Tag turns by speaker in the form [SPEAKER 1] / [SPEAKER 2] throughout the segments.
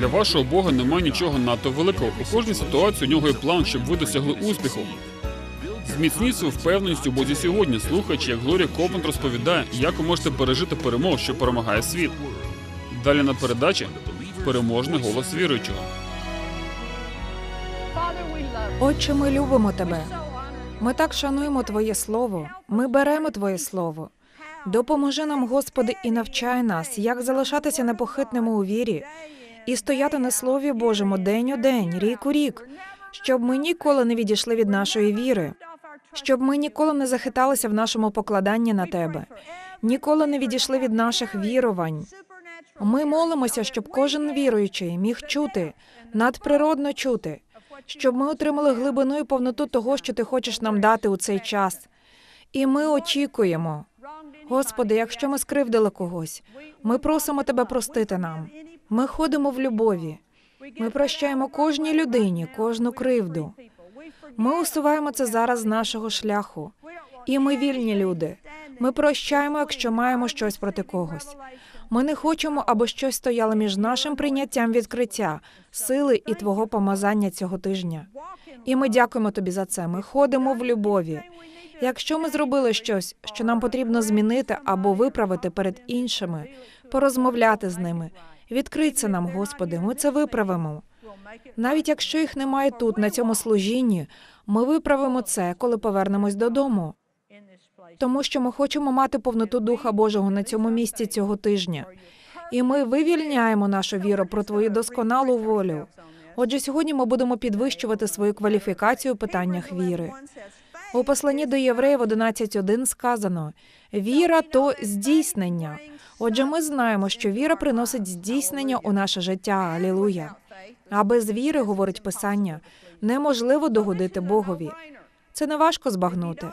[SPEAKER 1] Для вашого Бога немає нічого надто великого. У кожній ситуації у нього є план, щоб ви досягли успіху. Зміцніть свою впевненість у Бозі сьогодні, слухаючи, як Глорія Копленд розповідає, як ви можете пережити перемогу, що перемагає світ. Далі на передачі переможний голос віруючого.
[SPEAKER 2] Отче, ми любимо тебе. Ми так шануємо Твоє Слово. Ми беремо Твоє Слово. Допоможи нам, Господи, і навчай нас, як залишатися непохитними у вірі і стояти на Слові Божому день у день, рік у рік, щоб ми ніколи не відійшли від нашої віри, щоб ми ніколи не захиталися в нашому покладанні на тебе, ніколи не відійшли від наших вірувань. Ми молимося, щоб кожен віруючий міг чути, надприродно чути, щоб ми отримали глибину і повноту того, що ти хочеш нам дати у цей час. І ми очікуємо. Господи, якщо ми скривдили когось, ми просимо тебе простити нам. Ми ходимо в любові. Ми прощаємо кожній людині, кожну кривду. Ми усуваємо це зараз з нашого шляху. І ми вільні люди. Ми прощаємо, якщо маємо щось проти когось. Ми не хочемо, аби щось стояло між нашим прийняттям відкриття, сили і твого помазання цього тижня. І ми дякуємо тобі за це. Ми ходимо в любові. Якщо ми зробили щось, що нам потрібно змінити або виправити перед іншими, порозмовляти з ними, відкрий це нам, Господи, ми це виправимо. Навіть якщо їх немає тут, на цьому служінні, ми виправимо це, коли повернемось додому. Тому що ми хочемо мати повноту Духа Божого на цьому місці цього тижня. І ми вивільняємо нашу віру про твою досконалу волю. Отже, сьогодні ми будемо підвищувати свою кваліфікацію у питаннях віри. У посланні до євреїв 11.1 сказано: віра то здійснення. Отже, ми знаємо, що віра приносить здійснення у наше життя. Алілуя. А без віри, говорить Писання, неможливо догодити Богові. Це не важко збагнути.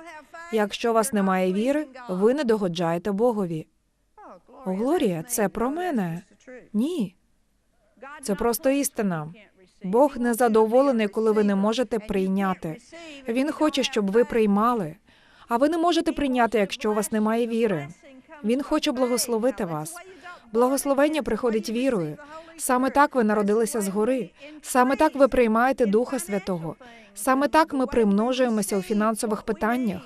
[SPEAKER 2] Якщо у вас немає віри, ви не догоджаєте Богові. О, Глорія, це про мене. Ні, це просто істина. Бог не задоволений, коли ви не можете прийняти. Він хоче, щоб ви приймали, а ви не можете прийняти, якщо у вас немає віри. Він хоче благословити вас. Благословення приходить вірою. Саме так ви народилися згори. Саме так ви приймаєте Духа Святого. Саме так ми примножуємося у фінансових питаннях.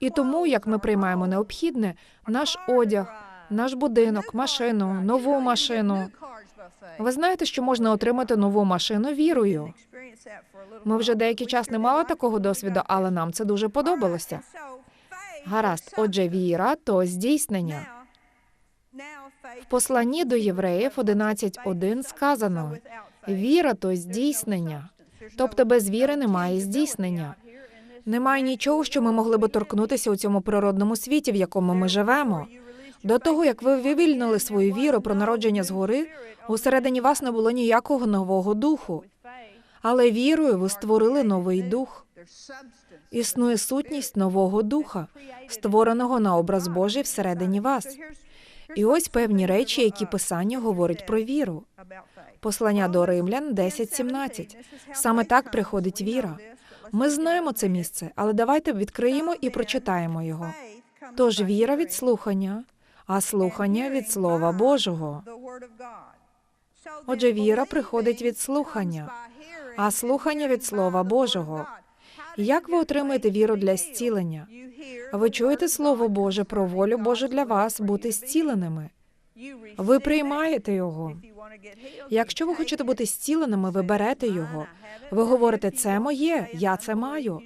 [SPEAKER 2] І тому, як ми приймаємо необхідне, наш одяг, наш будинок, машину, нову машину. Ви знаєте, що можна отримати нову машину вірою. Ми вже деякий час не мали такого досвіду, але нам це дуже подобалося. Гаразд, отже, віра то здійснення. В посланні до євреїв 11.1 сказано: віра то здійснення. Тобто без віри немає здійснення. Немає нічого, що ми могли би торкнутися у цьому природному світі, в якому ми живемо. До того як ви вивільнили свою віру про народження згори, усередині вас не було ніякого нового духу. Але вірою ви створили новий дух. Існує сутність нового духа, створеного на образ Божий всередині вас. І ось певні речі, які писання говорить про віру. Послання до римлян 10.17. Саме так приходить віра. Ми знаємо це місце, але давайте відкриємо і прочитаємо його. Тож віра від слухання, а слухання від Слова Божого. Отже, віра приходить від слухання, а слухання від Слова Божого. Як ви отримаєте віру для зцілення? Ви чуєте Слово Боже про волю Божу для вас бути зціленими. Ви приймаєте його. Якщо ви хочете бути зціленими, ви берете його. Ви говорите, це моє, я це маю.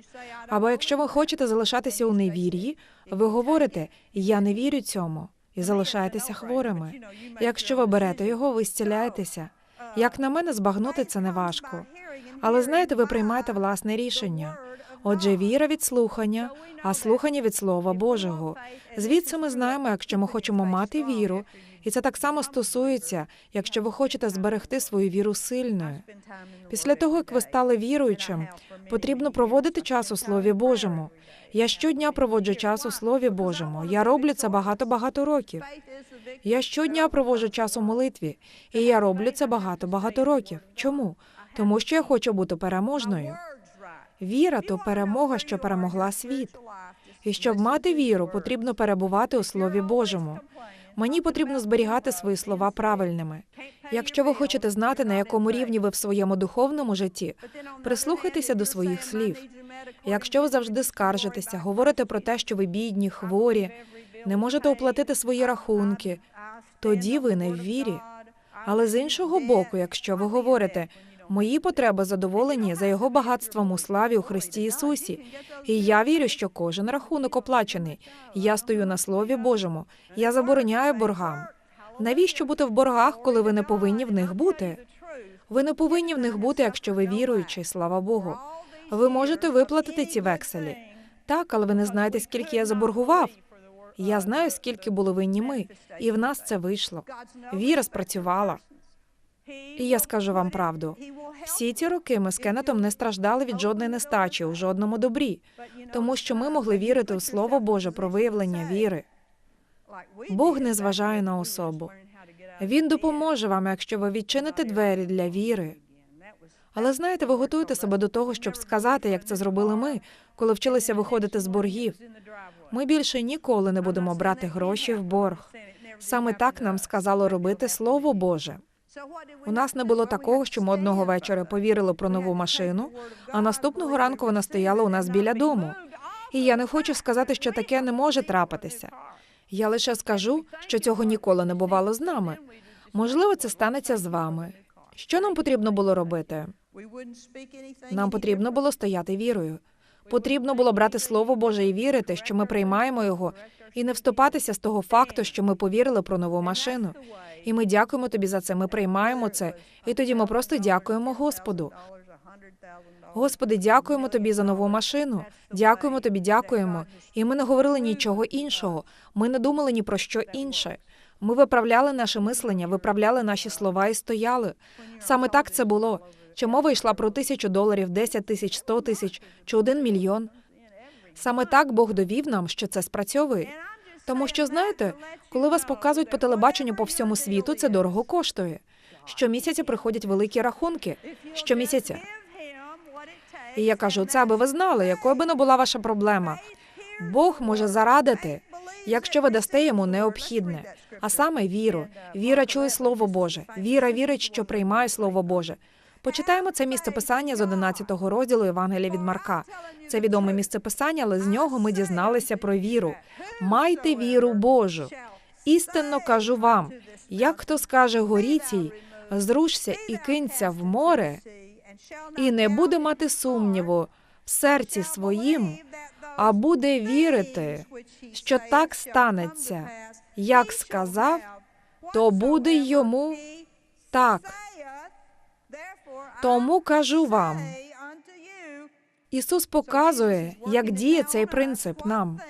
[SPEAKER 2] Або якщо ви хочете залишатися у невір'ї, ви говорите, я не вірю цьому, і залишаєтеся хворими. Якщо ви берете його, ви зціляєтеся. Як на мене, збагнути це не важко. Але знаєте, ви приймаєте власне рішення. Отже, віра від слухання, а слухання від Слова Божого. Звідси ми знаємо, якщо ми хочемо мати віру, і це так само стосується, якщо ви хочете зберегти свою віру сильною. Після того, як ви стали віруючим, потрібно проводити час у Слові Божому. Я щодня проводжу час у Слові Божому. Я роблю це багато-багато років. Я щодня проводжу час у молитві, і я роблю це багато-багато років. Чому? Тому що я хочу бути переможною. Віра то перемога, що перемогла світ. І щоб мати віру, потрібно перебувати у Слові Божому. Мені потрібно зберігати свої слова правильними. Якщо ви хочете знати, на якому рівні ви в своєму духовному житті, прислухайтеся до своїх слів. Якщо ви завжди скаржитеся, говорите про те, що ви бідні, хворі, не можете оплатити свої рахунки, тоді ви не в вірі. Але з іншого боку, якщо ви говорите, мої потреби задоволені за його багатством у славі у Христі Ісусі, і я вірю, що кожен рахунок оплачений. Я стою на Слові Божому, я забороняю боргам. Навіщо бути в боргах, коли ви не повинні в них бути? Ви не повинні в них бути, якщо ви віруючий, слава Богу. Ви можете виплатити ці векселі. Так, але ви не знаєте, скільки я заборгував. Я знаю, скільки були винні ми, і в нас це вийшло. Віра спрацювала. І я скажу вам правду. Всі ці роки ми з Кеннетом не страждали від жодної нестачі у жодному добрі, тому що ми могли вірити у Слово Боже про виявлення віри. Бог не зважає на особу. Він допоможе вам, якщо ви відчините двері для віри. Але знаєте, ви готуєте себе до того, щоб сказати, як це зробили ми, коли вчилися виходити з боргів. Ми більше ніколи не будемо брати гроші в борг. Саме так нам сказало робити Слово Боже. У нас не було такого, що ми одного вечора повірили про нову машину, а наступного ранку вона стояла у нас біля дому. І я не хочу сказати, що таке не може трапитися. Я лише скажу, що цього ніколи не бувало з нами. Можливо, це станеться з вами. Що нам потрібно було робити? Нам потрібно було стояти вірою. Потрібно було брати слово Боже і вірити, що ми приймаємо його, і не вступатися з того факту, що ми повірили про нову машину. І ми дякуємо тобі за це. Ми приймаємо це, і тоді ми просто дякуємо Господу. Господи, дякуємо тобі за нову машину. Дякуємо тобі, дякуємо. І ми не говорили нічого іншого. Ми не думали ні про що інше. Ми виправляли наше мислення, виправляли наші слова і стояли. Саме так це було. Чи мова йшла про тисячу доларів, десять тисяч, сто тисяч чи один мільйон? Саме так Бог довів нам, що це спрацьовує. Тому що знаєте, коли вас показують по телебаченню по всьому світу, це дорого коштує. Щомісяця приходять великі рахунки. Щомісяця. І я кажу, це аби ви знали, якою би не була ваша проблема. Бог може зарадити, якщо ви дасте йому необхідне, а саме віру. Віра чує Слово Боже. Віра вірить, що приймає Слово Боже. Почитаємо це місце писання з 11 розділу Євангелія від Марка. Це відоме місце писання, але з нього ми дізналися про віру. Майте віру Божу. Істинно кажу вам, як хто скаже горі цій, зрушся і кинься в море, і не буде мати сумніву в серці своїм, а буде вірити, що так станеться, як сказав, то буде йому так. Тому кажу вам, Ісус показує, як діє цей принцип нам.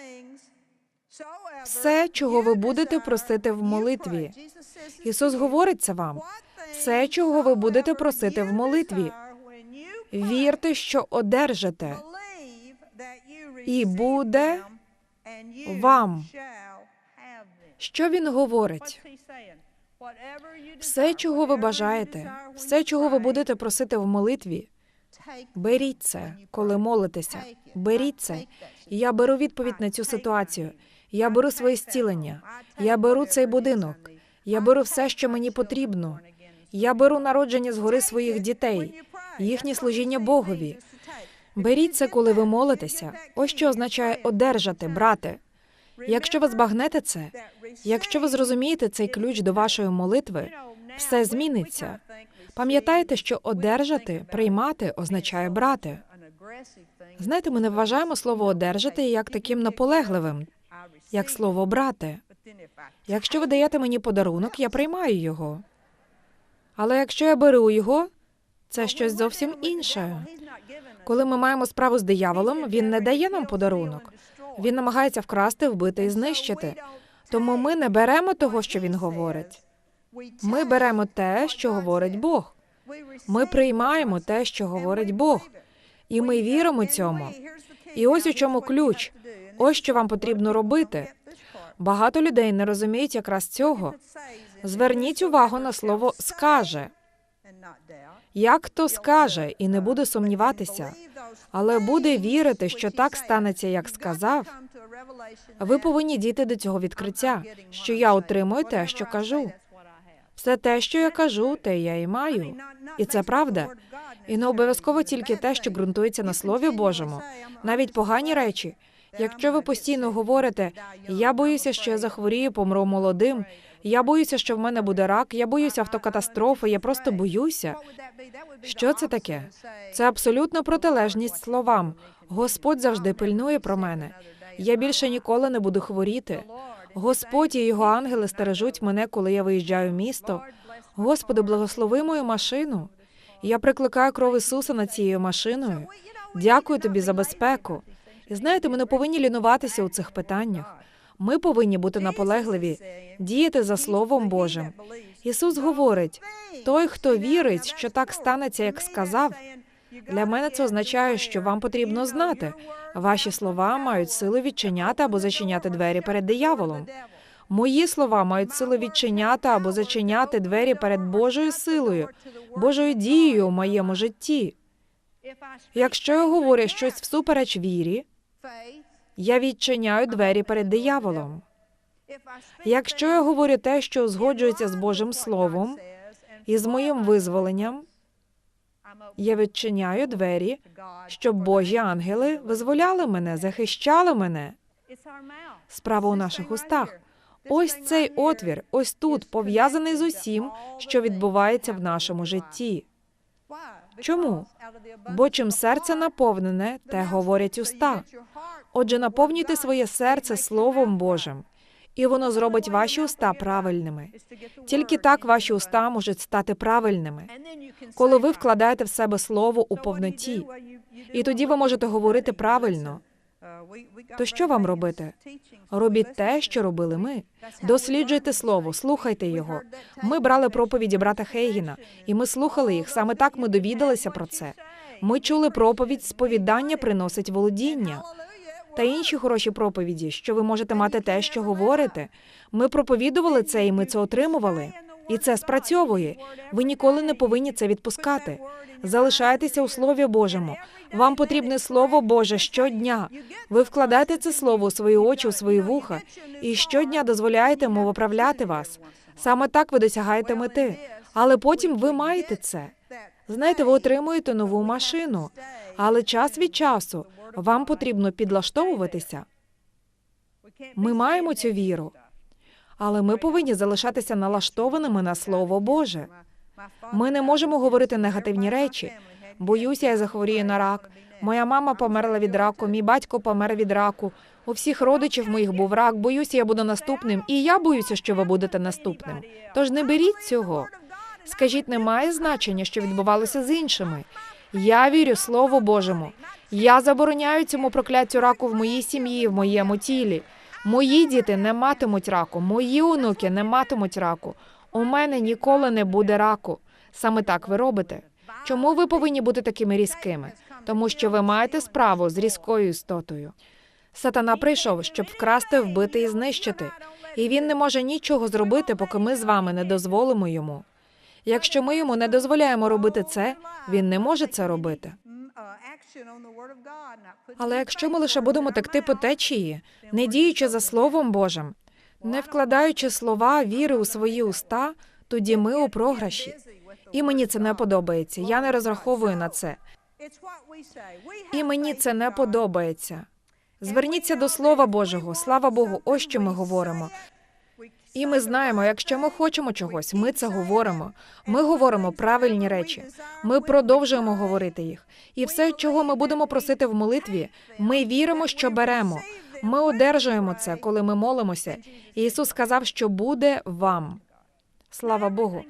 [SPEAKER 2] Все, чого ви будете просити в молитві. Ісус говорить це вам. Все, чого ви будете просити в молитві. Вірте, що одержите, і буде вам. Що він говорить? Все, чого ви бажаєте, все, чого ви будете просити в молитві, беріть це, коли молитеся. Беріть це. Я беру відповідь на цю ситуацію. Я беру своє зцілення. Я беру цей будинок. Я беру все, що мені потрібно. Я беру народження згори своїх дітей, їхнє служіння Богові. Беріть це, коли ви молитеся. Ось що означає одержати, брати. Якщо ви збагнете це, якщо ви зрозумієте цей ключ до вашої молитви, все зміниться. Пам'ятайте, що одержати, приймати означає брати. Знаєте, ми не вважаємо слово одержати як таким наполегливим, як слово брати. Якщо ви даєте мені подарунок, я приймаю його. Але якщо я беру його, це щось зовсім інше. Коли ми маємо справу з дияволом, він не дає нам подарунок. Він намагається вкрасти, вбити і знищити. Тому ми не беремо того, що він говорить. Ми беремо те, що говорить Бог. Ми приймаємо те, що говорить Бог, і ми віримо цьому. І ось у чому ключ. Ось що вам потрібно робити. Багато людей не розуміють якраз цього. Зверніть увагу на слово скаже. Як хто скаже і не буде сумніватися, але буде вірити, що так станеться, як сказав. Ви повинні дійти до цього відкриття, що я отримую те, що кажу. Все те, що я кажу, те я і маю. І це правда. І не обов'язково тільки те, що ґрунтується на Слові Божому, навіть погані речі. Якщо ви постійно говорите, я боюся, що я захворію, помру молодим, я боюся, що в мене буде рак, я боюся автокатастрофи, я просто боюся. Що це таке? Це абсолютно протилежність словам. Господь завжди пильнує про мене. Я більше ніколи не буду хворіти. Господь і його ангели стережуть мене, коли я виїжджаю в місто. Господи, благослови мою машину. Я прикликаю кров Ісуса над цією машиною. Дякую тобі за безпеку. І знаєте, ми не повинні лінуватися у цих питаннях. Ми повинні бути наполегливі, діяти за Словом Божим. Ісус говорить: той, хто вірить, що так станеться, як сказав. Для мене це означає, що вам потрібно знати. Ваші слова мають силу відчиняти або зачиняти двері перед дияволом. Мої слова мають силу відчиняти або зачиняти двері перед Божою силою, Божою дією у моєму житті. Якщо я говорю щось всупереч вірі, я відчиняю двері перед дияволом. Якщо я говорю те, що узгоджується з Божим Словом і з моїм визволенням, я відчиняю двері, щоб Божі ангели визволяли мене, захищали мене. Справа у наших устах. Ось цей отвір, ось тут, пов'язаний з усім, що відбувається в нашому житті. Чому? Бо чим серце наповнене, те говорять уста. Отже, наповнюйте своє серце Словом Божим, і воно зробить ваші уста правильними. Тільки так ваші уста можуть стати правильними, коли ви вкладаєте в себе слово у повноті. І тоді ви можете говорити правильно. То що вам робити? Робіть те, що робили ми. Досліджуйте слово, слухайте його. Ми брали проповіді брата Хейгіна, і ми слухали їх. Саме так ми довідалися про це. Ми чули проповідь сповідання приносить володіння та інші хороші проповіді, що ви можете мати те, що говорите. Ми проповідували це, і ми це отримували. І це спрацьовує. Ви ніколи не повинні це відпускати. Залишайтеся у Слові Божому. Вам потрібне Слово Боже щодня. Ви вкладаєте це слово у свої очі, у свої вуха, і щодня дозволяєте йому виправляти вас. Саме так ви досягаєте мети. Але потім ви маєте це. Знаєте, ви отримуєте нову машину, але час від часу вам потрібно підлаштовуватися. Ми маємо цю віру, але ми повинні залишатися налаштованими на Слово Боже. Ми не можемо говорити негативні речі. Боюся, я захворію на рак. Моя мама померла від раку, мій батько помер від раку. У всіх родичів моїх був рак. Боюся, я буду наступним, і я боюся, що ви будете наступним. Тож не беріть цього. Скажіть, немає значення, що відбувалося з іншими. Я вірю Слову Божому. Я забороняю цьому прокляттю раку в моїй сім'ї, в моєму тілі. Мої діти не матимуть раку, мої онуки не матимуть раку. У мене ніколи не буде раку. Саме так ви робите. Чому ви повинні бути такими різкими? Тому що ви маєте справу з різкою істотою. Сатана прийшов, щоб вкрасти, вбити і знищити. І він не може нічого зробити, поки ми з вами не дозволимо йому. Якщо ми йому не дозволяємо робити це, він не може це робити. Але якщо ми лише будемо текти по течії, не діючи за Словом Божим, не вкладаючи слова віри у свої уста, тоді ми у програші. І мені це не подобається. Я не розраховую на це. І мені це не подобається. Зверніться до Слова Божого. Слава Богу, ось що ми говоримо. І ми знаємо, якщо ми хочемо чогось, ми це говоримо. Ми говоримо правильні речі. Ми продовжуємо говорити їх. І все, чого ми будемо просити в молитві, ми віримо, що беремо. Ми одержуємо це, коли ми молимося. Ісус сказав, що буде вам. Слава Богу.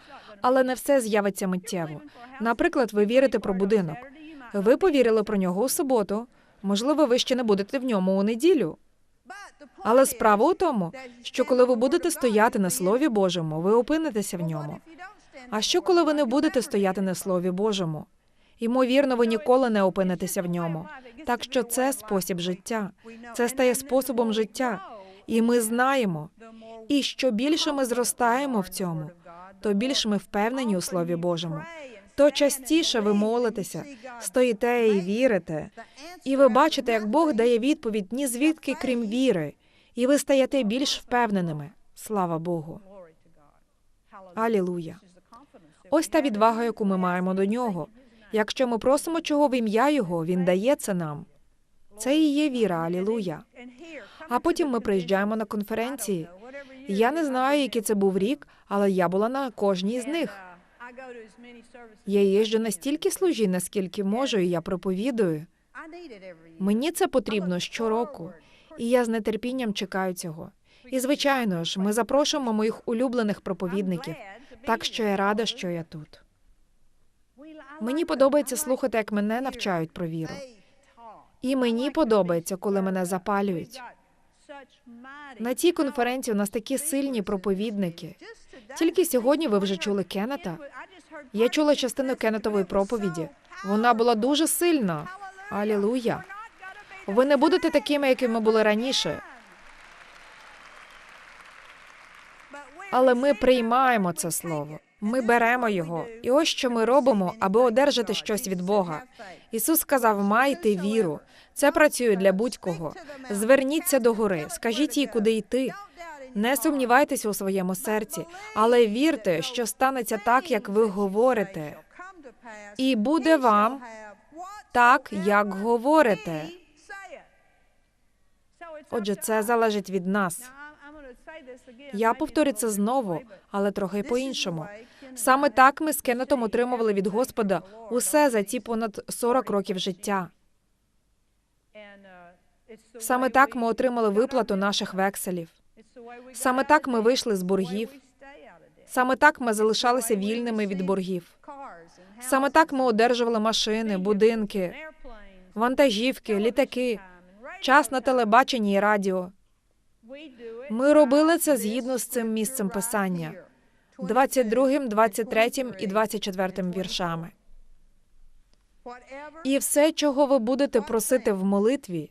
[SPEAKER 2] Але не все з'явиться миттєво. Наприклад, ви вірите про будинок. Ви повірили про нього у суботу. Можливо, ви ще не будете в ньому у неділю. Але справа у тому, що коли ви будете стояти на Слові Божому, ви опинитеся в ньому. А що, коли ви не будете стояти на Слові Божому? Ймовірно, ви ніколи не опинитеся в ньому. Так що це спосіб життя, це стає способом життя, і ми знаємо. І що більше ми зростаємо в цьому, то більше ми впевнені у Слові Божому. То частіше ви молитеся, стоїте і вірите, і ви бачите, як Бог дає відповідь ні звідки, крім віри, і ви стаєте більш впевненими. Слава Богу. Алілуя. Ось та відвага, яку ми маємо до нього. Якщо ми просимо чого в ім'я Його, Він дає це нам. Це і є віра, алілуя. А потім ми приїжджаємо на конференції. Я не знаю, який це був рік, але я була на кожній з них. Я їжджу настільки служінь, наскільки можу, і я проповідую. Мені це потрібно щороку, і я з нетерпінням чекаю цього. І звичайно ж, ми запрошуємо моїх улюблених проповідників, так що я рада, що я тут. Мені подобається слухати, як мене навчають про віру. І мені подобається, коли мене запалюють. На цій конференції у нас такі сильні проповідники. Тільки сьогодні ви вже чули Кеннета. Я чула частину Кеннетової проповіді. Вона була дуже сильна. Алілуя. Ви не будете такими, якими були раніше, але ми приймаємо це слово. Ми беремо його. І ось що ми робимо, аби одержати щось від Бога. Ісус сказав: майте віру. Це працює для будь-кого. Зверніться до гори, скажіть їй, куди йти. Не сумнівайтеся у своєму серці, але вірте, що станеться так, як ви говорите, і буде вам так, як говорите. Отже, це залежить від нас. Я повторю це знову, але трохи по-іншому. Саме так ми з Кеннетом отримували від Господа усе за ці понад 40 років життя. Саме так ми отримали виплату наших векселів. Саме так ми вийшли з боргів. Саме так ми залишалися вільними від боргів. Саме так ми одержували машини, будинки, вантажівки, літаки, час на телебаченні і радіо. Ми робили це згідно з цим місцем писання 22, 23 і 24 віршами. І все, чого ви будете просити в молитві,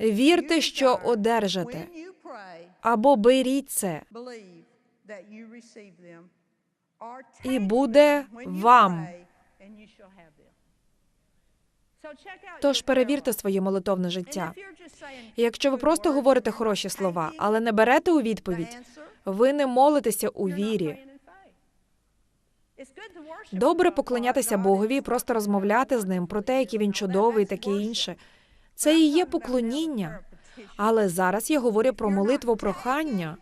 [SPEAKER 2] вірте, що одержите, або беріть це, і буде вам. Тож перевірте своє молитовне життя. І якщо ви просто говорите хороші слова, але не берете у відповідь, ви не молитеся у вірі. Добре поклонятися Богові і просто розмовляти з ним про те, який він чудовий, таке інше. Це і є поклоніння. Але зараз я говорю про молитву прохання.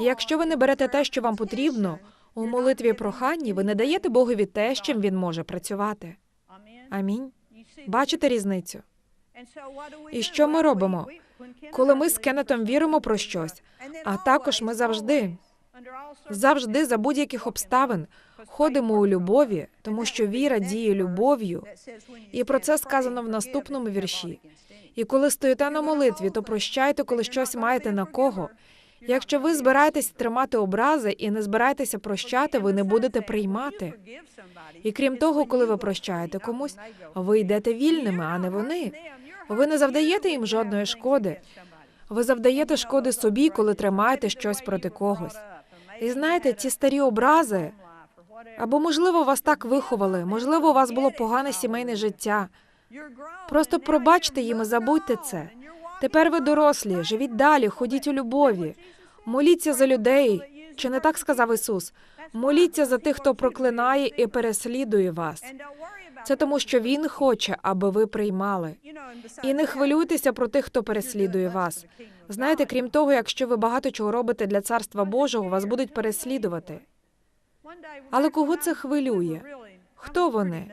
[SPEAKER 2] Якщо ви не берете те, що вам потрібно, у молитві проханні ви не даєте Богові те, з чим він може працювати. Амінь. Бачите різницю? І що ми робимо? Коли ми з Кеннетом віримо про щось, а також ми завжди, завжди за будь-яких обставин ходимо у любові, тому що віра діє любов'ю. І про це сказано в наступному вірші. І коли стоїте на молитві, то прощайте, коли щось маєте на кого. Якщо ви збираєтесь тримати образи і не збираєтеся прощати, ви не будете приймати. І крім того, коли ви прощаєте комусь, ви йдете вільними, а не вони. Ви не завдаєте їм жодної шкоди. Ви завдаєте шкоди собі, коли тримаєте щось проти когось. І знаєте, ці старі образи, або можливо вас так виховали, можливо, у вас було погане сімейне життя. Просто пробачте їм і забудьте це. Тепер ви дорослі, живіть далі, ходіть у любові, моліться за людей. Чи не так сказав Ісус? Моліться за тих, хто проклинає і переслідує вас. Це тому, що Він хоче, аби ви приймали. І не хвилюйтеся про тих, хто переслідує вас. Знаєте, крім того, якщо ви багато чого робите для царства Божого, вас будуть переслідувати. Але кого це хвилює? Хто вони?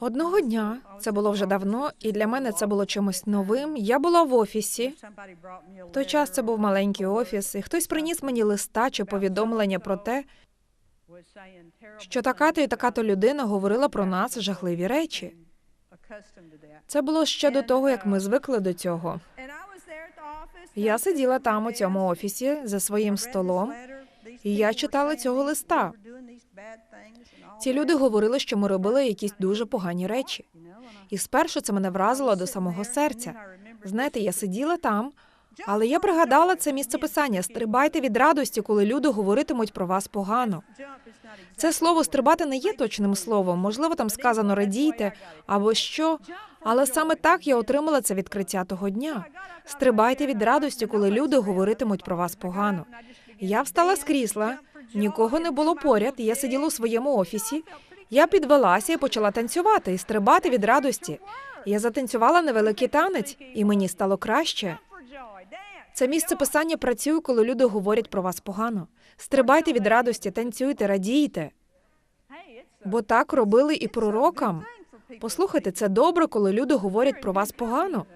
[SPEAKER 2] Одного дня це було вже давно, і для мене це було чимось новим. Я була в офісі. В той час це був маленький офіс, і хтось приніс мені листа чи повідомлення про те, що така-то і така-то людина говорила про нас жахливі речі. Це було ще до того, як ми звикли до цього. Я сиділа там у цьому офісі за своїм столом, і я читала цього листа. Ці люди говорили, що ми робили якісь дуже погані речі. І спершу це мене вразило до самого серця. Знаєте, я сиділа там, Але я пригадала це місце писання. Стрибайте від радості, коли люди говоритимуть про вас погано. Це слово стрибати не є точним словом. Можливо, там сказано радійте або що. Але саме так я отримала це відкриття того дня. Стрибайте від радості, коли люди говоритимуть про вас погано. Я встала з крісла, нікого не було поряд. Я сиділа у своєму офісі. Я підвелася і почала танцювати і стрибати від радості. Я затанцювала невеликий танець, і мені стало краще. Це місце писання працює, коли люди говорять про вас погано. Стрибайте від радості, танцюйте, радійте. Бо так робили і пророкам. Послухайте, це добре, коли люди говорять про вас погано.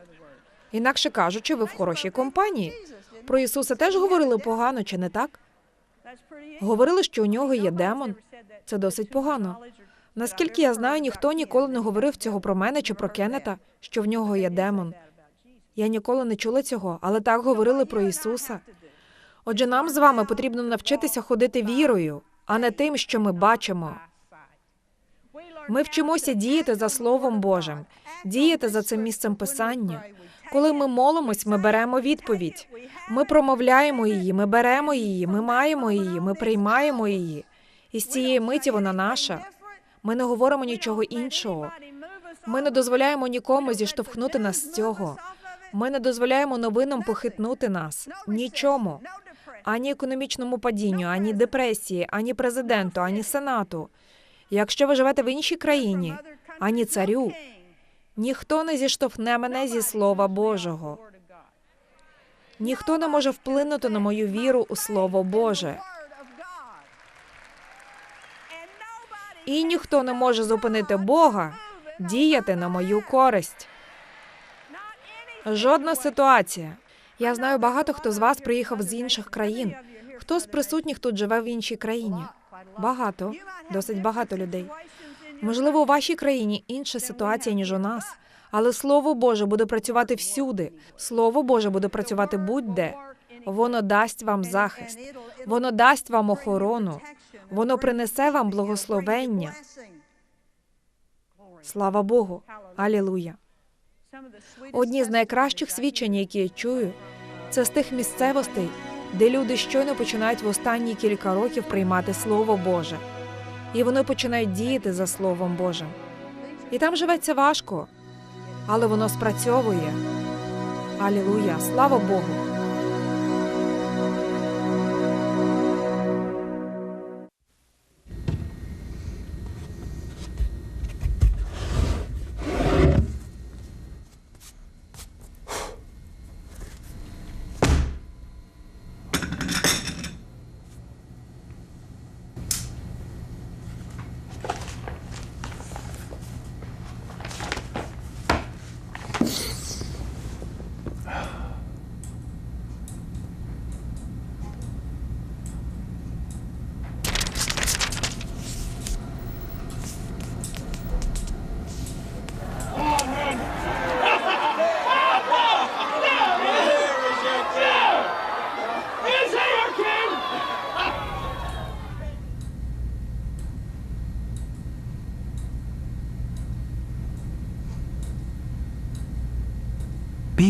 [SPEAKER 2] Інакше кажучи, ви в хорошій компанії. Про Ісуса теж говорили погано, чи не так? Говорили, що у нього є демон. Це досить погано. Наскільки я знаю, ніхто ніколи не говорив цього про мене чи про Кеннета, що в нього є демон. Я ніколи не чула цього, але так говорили про Ісуса. Отже, нам з вами потрібно навчитися ходити вірою, а не тим, що ми бачимо. Ми вчимося діяти за Словом Божим, діяти за цим місцем писання. Коли ми молимось, ми беремо відповідь. Ми промовляємо її, ми беремо її, ми маємо її, ми приймаємо її. І з цієї миті вона наша. Ми не говоримо нічого іншого. Ми не дозволяємо нікому зіштовхнути нас з цього. Ми не дозволяємо новинам похитнути нас нічому, ані економічному падінню, ані депресії, ані президенту, ані сенату. Якщо ви живете в іншій країні, ані царю, ніхто не зіштовхне мене зі слова Божого. Ніхто не може вплинути на мою віру у Слово Боже. І ніхто не може зупинити Бога діяти на мою користь. Жодна ситуація. Я знаю багато хто з вас приїхав з інших країн. Хто з присутніх тут живе в іншій країні? Багато, досить багато людей. Можливо, у вашій країні інша ситуація ніж у нас, але слово Боже буде працювати всюди. Слово Боже буде працювати будь-де. Воно дасть вам захист, воно дасть вам охорону, воно принесе вам благословення. Слава Богу, Алілуя. Одні з найкращих свідчень, які я чую, це з тих місцевостей, де люди щойно починають в останні кілька років приймати Слово Боже, і вони починають діяти за Словом Божим. І там живеться важко, але воно спрацьовує. Алілуя, слава Богу.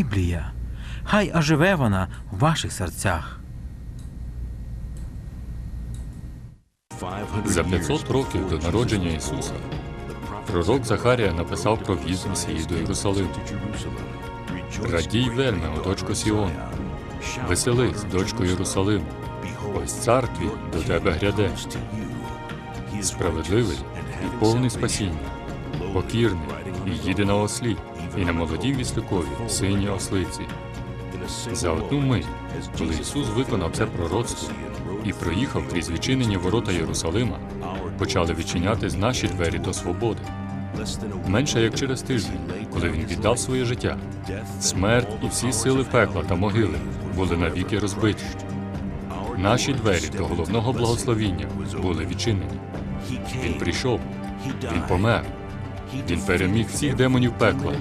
[SPEAKER 3] Біблія. Хай оживе вона в ваших серцях.
[SPEAKER 4] За 500 років до народження Ісуса пророк Захарія написав про в'їзд Месії до Єрусалиму. Радій вельми, о дочко Сіон, веселись, дочко Єрусалиму. Ось цар твій до тебе гряде, справедливий і повний спасіння, покірний і їде на ослі, і на молодій віслюкові, синій ослиці. За одну мить, коли Ісус виконав це пророцтво і проїхав крізь відчинені ворота Єрусалима, почали відчинятись наші двері до свободи. Менше як через тиждень, коли він віддав своє життя, смерть і всі сили пекла та могили були навіки розбиті. Наші двері до головного благословіння були відчинені. Він прийшов, він помер, він переміг всіх демонів пекла,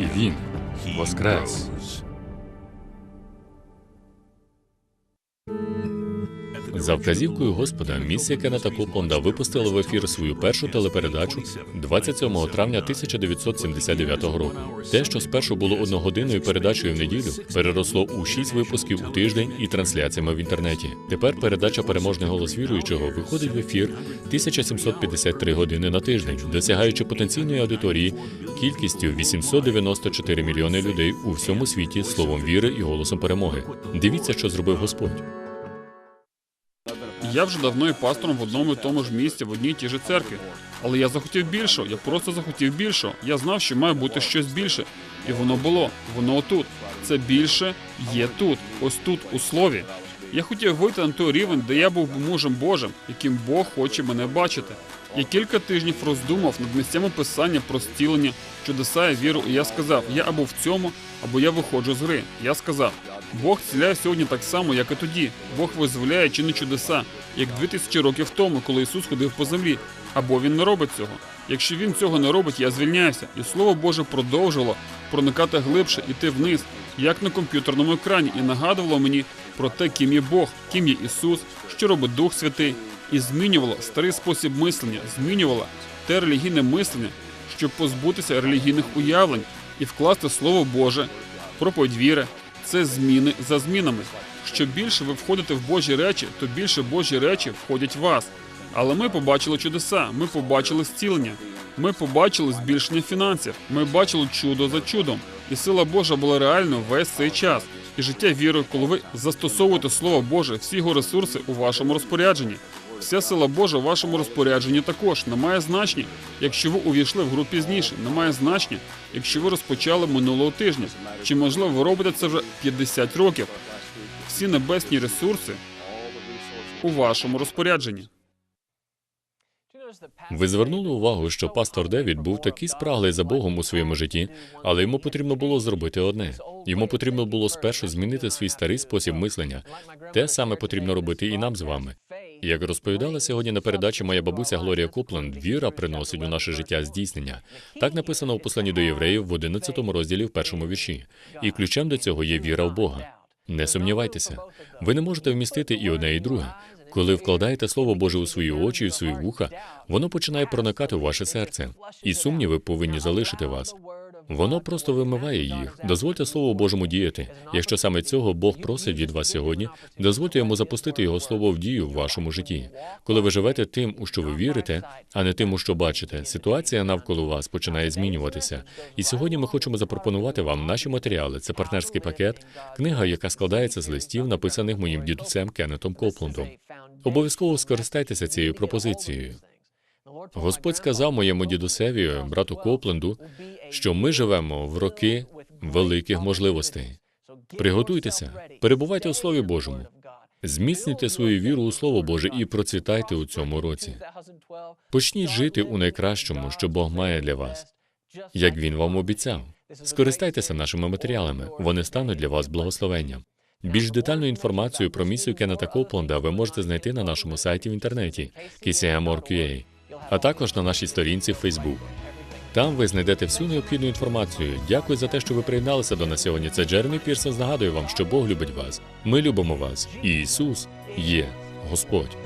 [SPEAKER 4] і він воскрес.
[SPEAKER 5] За вказівкою Господа, місія Кеннета Копланда випустила в ефір свою першу телепередачу 27 травня 1979 року. Те, що спершу було одногодинною передачею в неділю, переросло у шість випусків у тиждень і трансляціями в інтернеті. Тепер передача Переможний голос віруючого виходить в ефір 1753 години на тиждень, досягаючи потенційної аудиторії кількістю 894 мільйони людей у всьому світі словом віри і голосом перемоги. Дивіться, що зробив Господь.
[SPEAKER 1] Я вже давно є пастором в одному і тому ж місці, в одній і тій же церкві. Але я захотів більшого, я просто захотів більшого. Я знав, що має бути щось більше. І воно було, воно отут. Це більше є тут, ось тут, у слові. Я хотів вийти на той рівень, де я був мужем Божим, яким Бог хоче мене бачити. Я кілька тижнів роздумав над місцями писання про зцілення, чудеса і віру, і я сказав: я або в цьому, або я виходжу з гри. Я сказав: Бог зціляє сьогодні так само, як і тоді. Бог визволяє чи не чудеса, як дві тисячі років тому, коли Ісус ходив по землі. Або він не робить цього. Якщо він цього не робить, я звільняюся. І слово Боже продовжило проникати глибше, іти вниз, як на комп'ютерному екрані, і нагадувало мені про те, ким є Бог, ким є Ісус, що робить Дух Святий, і змінювало старий спосіб мислення, змінювало те релігійне мислення, щоб позбутися релігійних уявлень і вкласти Слово Боже, проповідь віри. Це зміни за змінами. Що більше ви входите в Божі речі, то більше Божі речі входять в вас. Але ми побачили чудеса, ми побачили зцілення, ми побачили збільшення фінансів, ми бачили чудо за чудом. І сила Божа була реальною весь цей час. І життя вірою, коли ви застосовуєте Слово Боже, всі його ресурси у вашому розпорядженні. Вся сила Божа у вашому розпорядженні також не має значення, якщо ви увійшли в гру пізніше, не значення, якщо ви розпочали минулого тижня. Чи можливо ви робите це вже 50 років? Всі небесні ресурси у вашому розпорядженні.
[SPEAKER 5] Ви звернули увагу, що пастор Девід був такий спраглий за Богом у своєму житті, але йому потрібно було зробити одне. Йому потрібно було спершу змінити свій старий спосіб мислення. Те саме потрібно робити і нам з вами. Як розповідала сьогодні на передачі моя бабуся Глорія Копленд, віра приносить у наше життя здійснення. Так написано у посланні до євреїв в 11 розділі в першому вірші. І ключем до цього є віра в Бога. Не сумнівайтеся, ви не можете вмістити і одне, і друге. Коли вкладаєте Слово Боже у свої очі і в свої вуха, воно починає проникати у ваше серце, і сумніви повинні залишити вас. Воно просто вимиває їх. Дозвольте Слову Божому діяти. Якщо саме цього Бог просить від вас сьогодні, дозвольте йому запустити його слово в дію в вашому житті. Коли ви живете тим, у що ви вірите, а не тим, у що бачите, ситуація навколо вас починає змінюватися. І сьогодні ми хочемо запропонувати вам наші матеріали. Це партнерський пакет, книга, яка складається з листів, написаних моїм дідусем Кеннетом Копландом. Обов'язково скористайтеся цією пропозицією. Господь сказав моєму дідусеві, брату Копленду, що ми живемо в роки великих можливостей. Приготуйтеся, перебувайте у Слові Божому, зміцнюйте свою віру у Слово Боже і процвітайте у цьому році. Почніть жити у найкращому, що Бог має для вас, як він вам обіцяв. Скористайтеся нашими матеріалами, вони стануть для вас благословенням. Більш детальну інформацію про місію Кеннета Копленда ви можете знайти на нашому сайті в інтернеті KCM.org.ua, а також на нашій сторінці в Фейсбук. Там ви знайдете всю необхідну інформацію. Дякую за те, що ви приєдналися до нас сьогодні. Це Джеремі Пірсон. Нагадую вам, що Бог любить вас. Ми любимо вас. І Ісус є Господь.